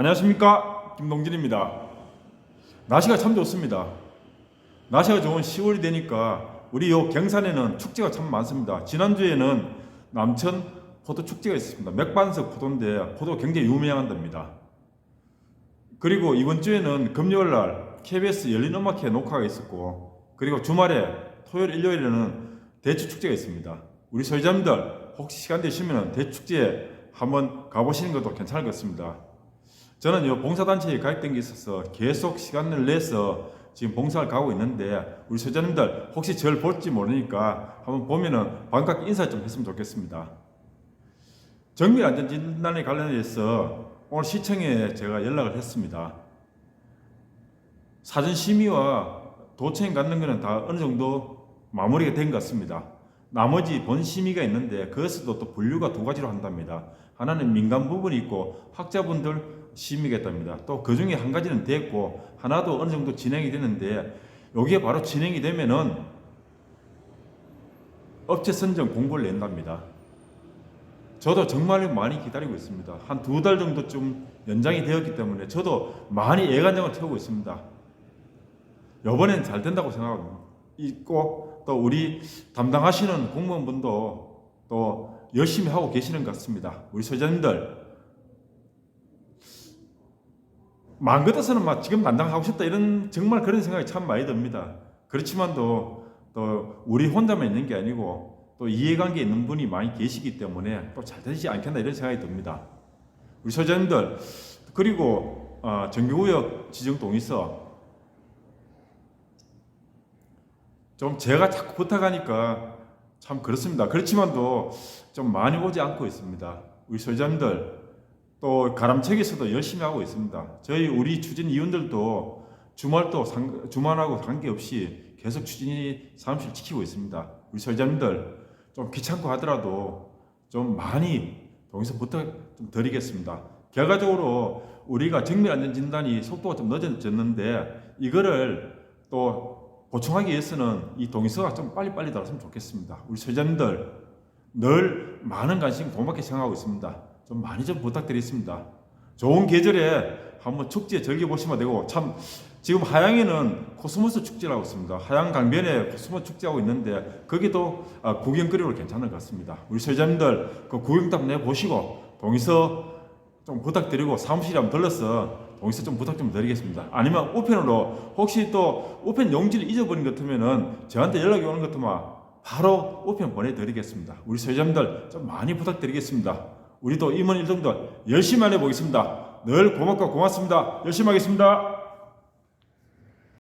안녕하십니까 김동진입니다. 날씨가 참 좋습니다. 날씨가 좋은 10월이 되니까 우리 요 경산에는 축제가 참 많습니다. 지난주에는 남천 포도 축제가 있었습니다. 맥반석 포도인데 포도 굉장히 유명한답니다. 그리고 이번 주에는 금요일 날 KBS 열린 음악회 녹화가 있었고 그리고 주말에 토요일 일요일에는 대추 축제가 있습니다. 우리 소유자님들 혹시 시간 되시면 대추 축제에 한번 가보시는 것도 괜찮을 것 같습니다. 저는 이 봉사단체에 가입된 게 있어서 계속 시간을 내서 지금 봉사를 가고 있는데 우리 소유자님들 혹시 저를 볼지 모르니까 한번 보면은 반갑게 인사 좀 했으면 좋겠습니다. 정밀 안전 진단에 관련해서 오늘 시청에 제가 연락을 했습니다. 사전 심의와 도청 갖는 것은 다 어느 정도 마무리가 된 것 같습니다. 나머지 본 심의가 있는데 그것도 또 분류가 두 가지로 한답니다. 하나는 민간 부분이 있고 학자분들 심의가 있답니다. 또 그 중에 한 가지는 됐고 하나도 어느 정도 진행이 되는데 여기에 바로 진행이 되면은 업체 선정 공고를 낸답니다. 저도 정말 많이 기다리고 있습니다. 한 두 달 정도 좀 연장이 되었기 때문에 저도 많이 애간장을 태우고 있습니다. 이번엔 잘 된다고 생각하고 있고 또 우리 담당하시는 공무원분도 또 열심히 하고 계시는 것 같습니다. 우리 소장님들 같아서는 막 지금 담당하고 싶다 이런 정말 그런 생각이 참 많이 듭니다. 그렇지만도 또 우리 혼자만 있는 게 아니고 또 이해관계 있는 분이 많이 계시기 때문에 또 잘 되지 않겠나 이런 생각이 듭니다. 우리 소장님들 그리고 어, 정규구역 지정 동의서 좀 제가 자꾸 부탁하니까 참 그렇습니다. 그렇지만도 좀 많이 오지 않고 있습니다. 우리 소장님들 또 가람책에서도 열심히 하고 있습니다. 저희 우리 추진 위원들도 주말도 상, 주말하고 관계없이 계속 추진이 사무실 지키고 있습니다. 우리 소장님들 좀 귀찮고 하더라도 좀 많이 동의서 부탁 좀 드리겠습니다. 결과적으로 우리가 정밀 안전 진단이 속도가 좀 늦어졌는데 이거를 또 보충하기 위해서는 이 동의서가 좀 빨리빨리 들어왔으면 좋겠습니다. 우리 소장님들 늘 많은 관심 고맙게 생각하고 있습니다. 좀 많이 좀 부탁드리겠습니다. 좋은 계절에 한번 축제 즐겨보시면 되고 참 지금 하양에는 코스모스 축제라고 있습니다. 하양 강변에 코스모스 축제하고 있는데 거기도 아, 구경거리로 괜찮을 것 같습니다. 우리 소장님들 그 구경도 한번 해보시고 동의서 좀 부탁드리고 사무실에 한번 들러서 동의서 좀 부탁 좀 드리겠습니다. 아니면 우편으로 혹시 또 우편 용지를 잊어버린 것 같으면은 저한테 연락이 오는 것 같으면 바로 우편 보내드리겠습니다. 우리 소장님들 좀 많이 부탁드리겠습니다. 우리도 임원 일동들 열심히 해보겠습니다. 늘 고맙고 고맙습니다. 열심히 하겠습니다.